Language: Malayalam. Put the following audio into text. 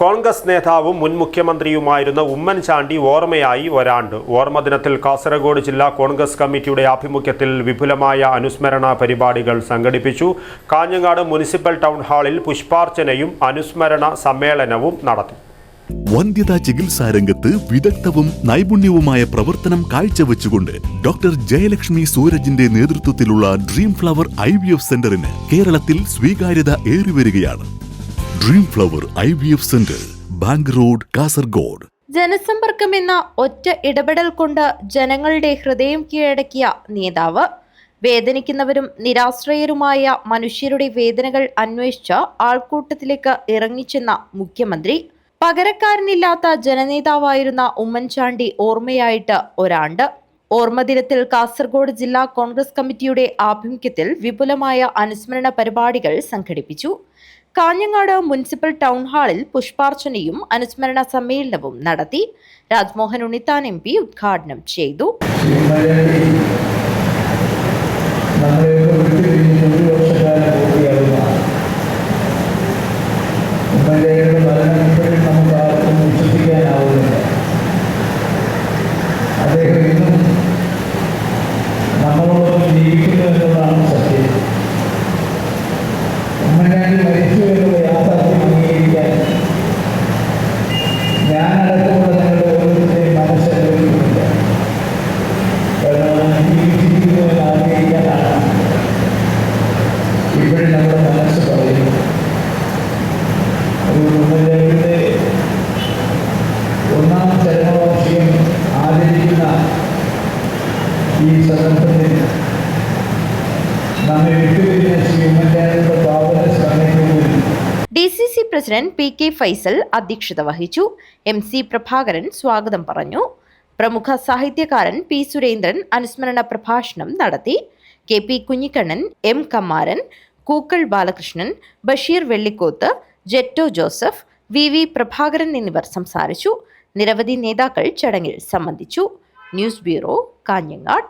കോൺഗ്രസ് നേതാവും മുൻ മുഖ്യമന്ത്രിയുമായിരുന്ന ഉമ്മൻചാണ്ടി ഓർമ്മയായി ഒരാണ്ട്. ഓർമ്മ ദിനത്തിൽ കാസർഗോഡ് ജില്ലാ കോൺഗ്രസ് കമ്മിറ്റിയുടെ ആഭിമുഖ്യത്തിൽ വിപുലമായ അനുസ്മരണ പരിപാടികൾ സംഘടിപ്പിച്ചു. കാഞ്ഞങ്ങാട് മുനിസിപ്പൽ ടൗൺ ഹാളിൽ പുഷ്പാർച്ചനയും അനുസ്മരണ സമ്മേളനവും നടത്തി. വന്ധ്യതാ ചികിത്സാ രംഗത്ത് വിദഗ്ധവും നൈപുണ്യവുമായ പ്രവർത്തനം കാഴ്ചവെച്ചുകൊണ്ട് ഡോക്ടർ ജയലക്ഷ്മി സൂരജിന്റെ നേതൃത്വത്തിലുള്ള dream flower I V F സെന്ററിന് കേരളത്തിൽ സ്വീകാര്യത ഏറിവരികയാണ്. Dream flower I V F centre bank road Kasaragod ജനസമ്പർക്കം എന്ന ഒറ്റ ഇടപെടൽ കൊണ്ട് ജനങ്ങളുടെ ഹൃദയം കീഴടക്കിയ നേതാവ് വേദനിക്കുന്നവരും നിരാശ്രയരുമായ മനുഷ്യരുടെ വേദനകൾ അന്വേഷിച്ച് ആൾക്കൂട്ടത്തിലേക്ക് ഇറങ്ങിച്ചെന്ന മുഖ്യമന്ത്രി പകരക്കാരനില്ലാത്ത ജനനേതാവായിരുന്ന ഉമ്മൻചാണ്ടി ഓർമ്മയായിട്ട് ഒരാണ്ട്. ഓർമ്മ ദിനത്തിൽ കാസർഗോഡ് ജില്ലാ കോൺഗ്രസ് കമ്മിറ്റിയുടെ ആഭിമുഖ്യത്തിൽ വിപുലമായ അനുസ്മരണ പരിപാടികൾ സംഘടിപ്പിച്ചു. കാഞ്ഞങ്ങാട് മുനിസിപ്പൽ ടൗൺ ഹാളിൽ പുഷ്പാർച്ചനയും അനുസ്മരണ സമ്മേളനവും നടത്തി. രാജ്മോഹൻ ഉണ്ണിത്താൻ എം ഉദ്ഘാടനം ചെയ്തു. ഒന്നാം ചരമവാർഷികം ആചരിക്കുന്ന ഈ സന്ദർഭത്തിൽ നമ്മെ വിട്ടുപിരിഞ്ഞ Shri സ്മരണയ്ക്ക് D C C president P K Faisal അധ്യക്ഷത വഹിച്ചു. എം സി പ്രഭാകരൻ സ്വാഗതം പറഞ്ഞു. പ്രമുഖ സാഹിത്യകാരൻ പി സുരേന്ദ്രൻ അനുസ്മരണ പ്രഭാഷണം നടത്തി. K P Kunhikannan M Kumaran Kookkal Balakrishnan Basheer Vellikoth Jetto Joseph V V Prabhakaran എന്നിവർ സംസാരിച്ചു. നിരവധി നേതാക്കൾ ചടങ്ങിൽ സംബന്ധിച്ചു. News bureau Kanhangad.